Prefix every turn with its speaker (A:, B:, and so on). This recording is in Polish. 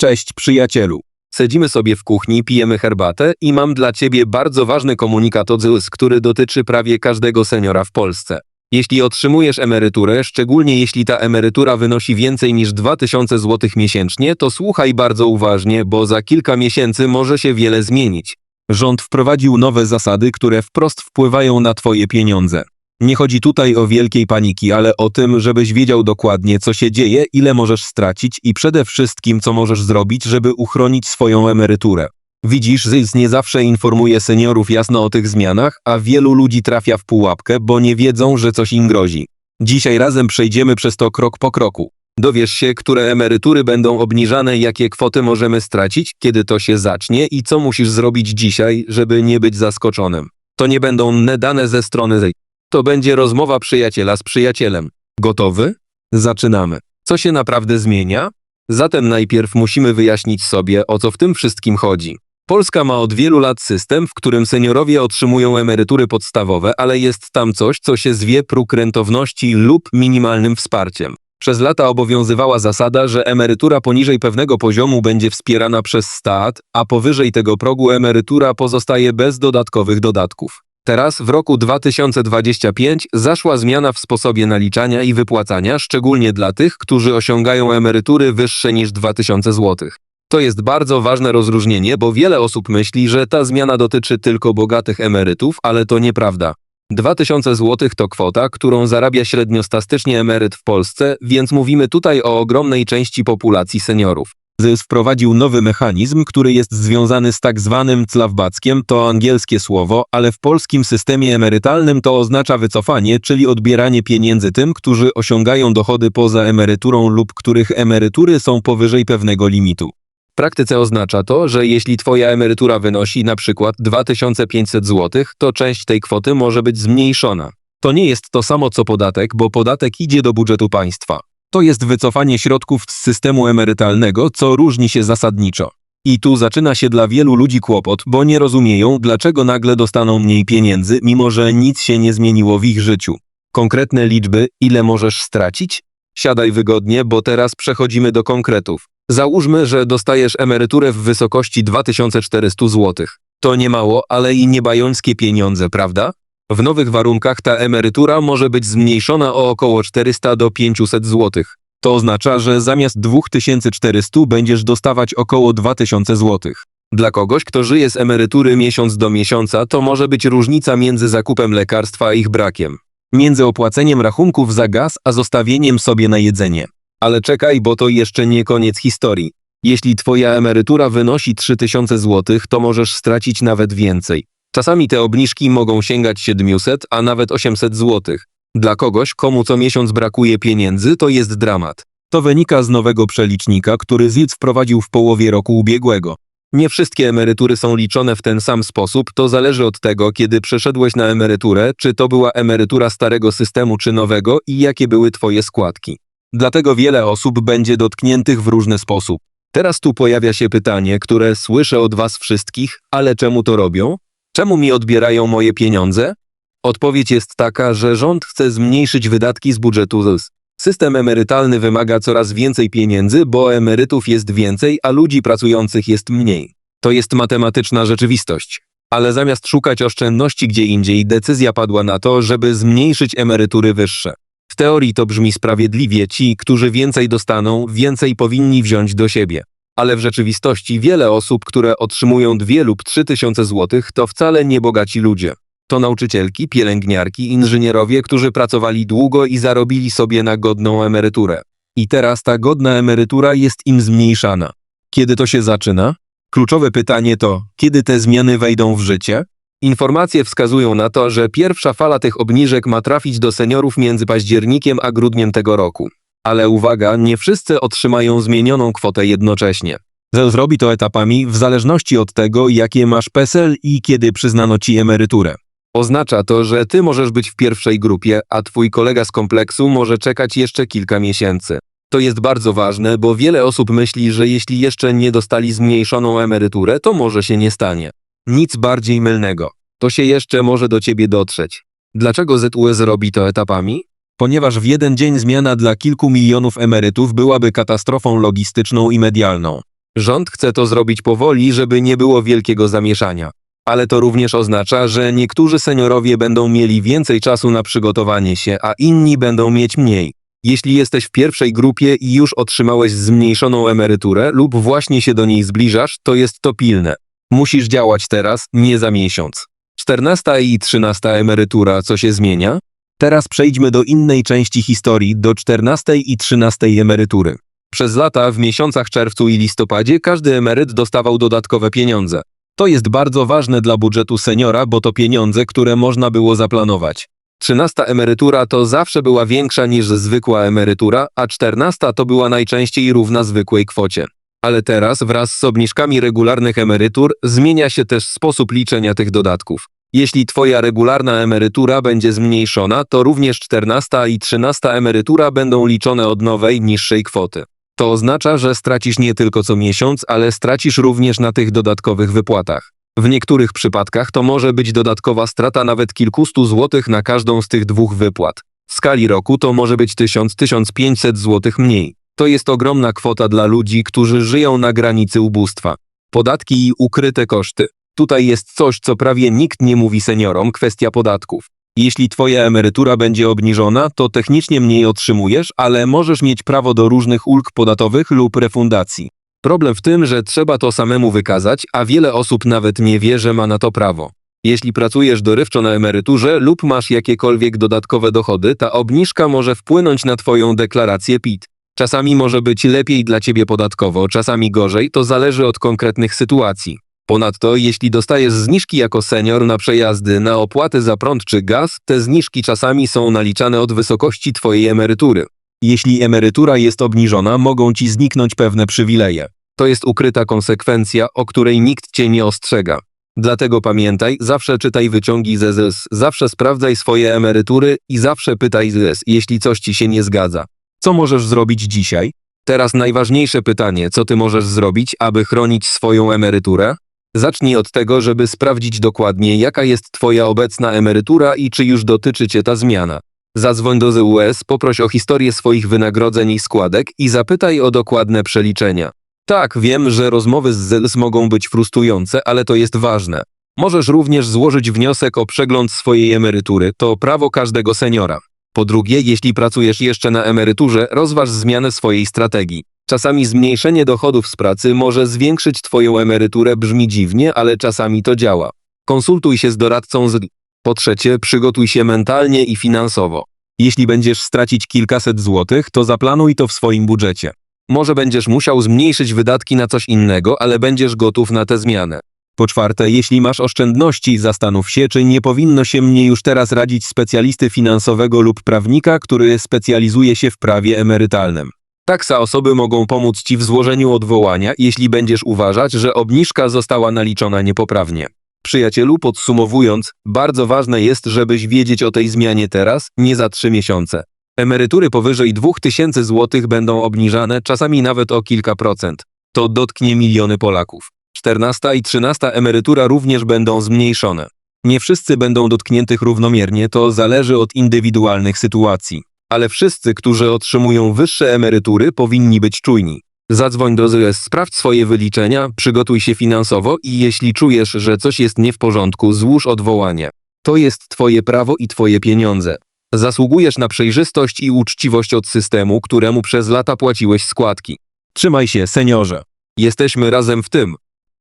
A: Cześć przyjacielu. Siedzimy sobie w kuchni, pijemy herbatę i mam dla ciebie bardzo ważny komunikat od ZUS, który dotyczy prawie każdego seniora w Polsce. Jeśli otrzymujesz emeryturę, szczególnie jeśli ta emerytura wynosi więcej niż 2000 zł miesięcznie, to słuchaj bardzo uważnie, bo za kilka miesięcy może się wiele zmienić. Rząd wprowadził nowe zasady, które wprost wpływają na twoje pieniądze. Nie chodzi tutaj o wielkiej paniki, ale o tym, żebyś wiedział dokładnie, co się dzieje, ile możesz stracić i przede wszystkim, co możesz zrobić, żeby uchronić swoją emeryturę. Widzisz, ZIS nie zawsze informuje seniorów jasno o tych zmianach, a wielu ludzi trafia w pułapkę, bo nie wiedzą, że coś im grozi. Dzisiaj razem przejdziemy przez to krok po kroku. Dowiesz się, które emerytury będą obniżane, jakie kwoty możemy stracić, kiedy to się zacznie i co musisz zrobić dzisiaj, żeby nie być zaskoczonym. To nie będą ne dane ze strony ZIS. To będzie rozmowa przyjaciela z przyjacielem. Gotowy? Zaczynamy. Co się naprawdę zmienia? Zatem najpierw musimy wyjaśnić sobie, o co w tym wszystkim chodzi. Polska ma od wielu lat system, w którym seniorowie otrzymują emerytury podstawowe, ale jest tam coś, co się zwie próg rentowności lub minimalnym wsparciem. Przez lata obowiązywała zasada, że emerytura poniżej pewnego poziomu będzie wspierana przez stat, a powyżej tego progu emerytura pozostaje bez dodatkowych dodatków. Teraz, w roku 2025, zaszła zmiana w sposobie naliczania i wypłacania, szczególnie dla tych, którzy osiągają emerytury wyższe niż 2000 zł. To jest bardzo ważne rozróżnienie, bo wiele osób myśli, że ta zmiana dotyczy tylko bogatych emerytów, ale to nieprawda. 2000 zł to kwota, którą zarabia średniostatycznie emeryt w Polsce, więc mówimy tutaj o ogromnej części populacji seniorów. ZYS wprowadził nowy mechanizm, który jest związany z tak zwanym clawbackiem, to angielskie słowo, ale w polskim systemie emerytalnym to oznacza wycofanie, czyli odbieranie pieniędzy tym, którzy osiągają dochody poza emeryturą lub których emerytury są powyżej pewnego limitu. W praktyce oznacza to, że jeśli twoja emerytura wynosi na przykład 2500 zł, to część tej kwoty może być zmniejszona. To nie jest to samo co podatek, bo podatek idzie do budżetu państwa. To jest wycofanie środków z systemu emerytalnego, co różni się zasadniczo. I tu zaczyna się dla wielu ludzi kłopot, bo nie rozumieją, dlaczego nagle dostaną mniej pieniędzy, mimo że nic się nie zmieniło w ich życiu. Konkretne liczby, ile możesz stracić? Siadaj wygodnie, bo teraz przechodzimy do konkretów. Załóżmy, że dostajesz emeryturę w wysokości 2400 zł. To nie mało, ale i niebajońskie pieniądze, prawda? W nowych warunkach ta emerytura może być zmniejszona o około 400 do 500 zł. To oznacza, że zamiast 2400 będziesz dostawać około 2000 zł. Dla kogoś, kto żyje z emerytury miesiąc do miesiąca, to może być różnica między zakupem lekarstwa a ich brakiem. Między opłaceniem rachunków za gaz, a zostawieniem sobie na jedzenie. Ale czekaj, bo to jeszcze nie koniec historii. Jeśli twoja emerytura wynosi 3000 zł, to możesz stracić nawet więcej. Czasami te obniżki mogą sięgać 700, a nawet 800 zł. Dla kogoś, komu co miesiąc brakuje pieniędzy, to jest dramat. To wynika z nowego przelicznika, który ZIT wprowadził w połowie roku ubiegłego. Nie wszystkie emerytury są liczone w ten sam sposób, to zależy od tego, kiedy przeszedłeś na emeryturę, czy to była emerytura starego systemu czy nowego i jakie były twoje składki. Dlatego wiele osób będzie dotkniętych w różny sposób. Teraz tu pojawia się pytanie, które słyszę od was wszystkich, ale czemu to robią? Czemu mi odbierają moje pieniądze? Odpowiedź jest taka, że rząd chce zmniejszyć wydatki z budżetu ZUS. System emerytalny wymaga coraz więcej pieniędzy, bo emerytów jest więcej, a ludzi pracujących jest mniej. To jest matematyczna rzeczywistość. Ale zamiast szukać oszczędności gdzie indziej, decyzja padła na to, żeby zmniejszyć emerytury wyższe. W teorii to brzmi sprawiedliwie, ci, którzy więcej dostaną, więcej powinni wziąć do siebie. Ale w rzeczywistości wiele osób, które otrzymują 2 lub 3 tysiące złotych, to wcale nie bogaci ludzie. To nauczycielki, pielęgniarki, inżynierowie, którzy pracowali długo i zarobili sobie na godną emeryturę. I teraz ta godna emerytura jest im zmniejszana. Kiedy to się zaczyna? Kluczowe pytanie to, kiedy te zmiany wejdą w życie? Informacje wskazują na to, że pierwsza fala tych obniżek ma trafić do seniorów między październikiem a grudniem tego roku. Ale uwaga, nie wszyscy otrzymają zmienioną kwotę jednocześnie. Zrobi to etapami w zależności od tego, jakie masz PESEL i kiedy przyznano ci emeryturę. Oznacza to, że ty możesz być w pierwszej grupie, a twój kolega z kompleksu może czekać jeszcze kilka miesięcy. To jest bardzo ważne, bo wiele osób myśli, że jeśli jeszcze nie dostali zmniejszoną emeryturę, to może się nie stanie. Nic bardziej mylnego. To się jeszcze może do ciebie dotrzeć. Dlaczego ZUS robi to etapami? Ponieważ w jeden dzień zmiana dla kilku milionów emerytów byłaby katastrofą logistyczną i medialną. Rząd chce to zrobić powoli, żeby nie było wielkiego zamieszania. Ale to również oznacza, że niektórzy seniorowie będą mieli więcej czasu na przygotowanie się, a inni będą mieć mniej. Jeśli jesteś w pierwszej grupie i już otrzymałeś zmniejszoną emeryturę lub właśnie się do niej zbliżasz, to jest to pilne. Musisz działać teraz, nie za miesiąc. 14 i 13 emerytura, co się zmienia? Teraz przejdźmy do innej części historii, do 14 i 13 emerytury. Przez lata w miesiącach czerwcu i listopadzie każdy emeryt dostawał dodatkowe pieniądze. To jest bardzo ważne dla budżetu seniora, bo to pieniądze, które można było zaplanować. 13 emerytura to zawsze była większa niż zwykła emerytura, a 14 to była najczęściej równa zwykłej kwocie. Ale teraz wraz z obniżkami regularnych emerytur zmienia się też sposób liczenia tych dodatków. Jeśli twoja regularna emerytura będzie zmniejszona, to również 14 i 13 emerytura będą liczone od nowej, niższej kwoty. To oznacza, że stracisz nie tylko co miesiąc, ale stracisz również na tych dodatkowych wypłatach. W niektórych przypadkach to może być dodatkowa strata nawet kilkustu złotych na każdą z tych dwóch wypłat. W skali roku to może być 1000-1500 złotych mniej. To jest ogromna kwota dla ludzi, którzy żyją na granicy ubóstwa. Podatki i ukryte koszty. Tutaj jest coś, co prawie nikt nie mówi seniorom, kwestia podatków. Jeśli twoja emerytura będzie obniżona, to technicznie mniej otrzymujesz, ale możesz mieć prawo do różnych ulg podatkowych lub refundacji. Problem w tym, że trzeba to samemu wykazać, a wiele osób nawet nie wie, że ma na to prawo. Jeśli pracujesz dorywczo na emeryturze lub masz jakiekolwiek dodatkowe dochody, ta obniżka może wpłynąć na twoją deklarację PIT. Czasami może być lepiej dla ciebie podatkowo, czasami gorzej, to zależy od konkretnych sytuacji. Ponadto, jeśli dostajesz zniżki jako senior na przejazdy, na opłaty za prąd czy gaz, te zniżki czasami są naliczane od wysokości twojej emerytury. Jeśli emerytura jest obniżona, mogą ci zniknąć pewne przywileje. To jest ukryta konsekwencja, o której nikt cię nie ostrzega. Dlatego pamiętaj, zawsze czytaj wyciągi z ZS, zawsze sprawdzaj swoje emerytury i zawsze pytaj ZS, jeśli coś ci się nie zgadza. Co możesz zrobić dzisiaj? Teraz najważniejsze pytanie, co ty możesz zrobić, aby chronić swoją emeryturę? Zacznij od tego, żeby sprawdzić dokładnie, jaka jest Twoja obecna emerytura i czy już dotyczy Cię ta zmiana. Zadzwoń do ZUS, poproś o historię swoich wynagrodzeń i składek i zapytaj o dokładne przeliczenia. Tak, wiem, że rozmowy z ZUS mogą być frustrujące, ale to jest ważne. Możesz również złożyć wniosek o przegląd swojej emerytury, to prawo każdego seniora. Po drugie, jeśli pracujesz jeszcze na emeryturze, rozważ zmianę swojej strategii. Czasami zmniejszenie dochodów z pracy może zwiększyć Twoją emeryturę, brzmi dziwnie, ale czasami to działa. Konsultuj się z doradcą z. Po trzecie, przygotuj się mentalnie i finansowo. Jeśli będziesz stracić kilkaset złotych, to zaplanuj to w swoim budżecie. Może będziesz musiał zmniejszyć wydatki na coś innego, ale będziesz gotów na tę zmianę. Po czwarte, jeśli masz oszczędności, zastanów się, czy nie powinno się mnie już teraz radzić specjalisty finansowego lub prawnika, który specjalizuje się w prawie emerytalnym. Taksa osoby mogą pomóc Ci w złożeniu odwołania, jeśli będziesz uważać, że obniżka została naliczona niepoprawnie. Przyjacielu, podsumowując, bardzo ważne jest, żebyś wiedzieć o tej zmianie teraz, nie za trzy miesiące. Emerytury powyżej 2000 zł będą obniżane, czasami nawet o kilka procent. To dotknie miliony Polaków. 14 i 13 emerytura również będą zmniejszone. Nie wszyscy będą dotkniętych równomiernie, to zależy od indywidualnych sytuacji. Ale wszyscy, którzy otrzymują wyższe emerytury, powinni być czujni. Zadzwoń do ZUS, sprawdź swoje wyliczenia, przygotuj się finansowo i jeśli czujesz, że coś jest nie w porządku, złóż odwołanie. To jest Twoje prawo i Twoje pieniądze. Zasługujesz na przejrzystość i uczciwość od systemu, któremu przez lata płaciłeś składki. Trzymaj się, seniorze. Jesteśmy razem w tym.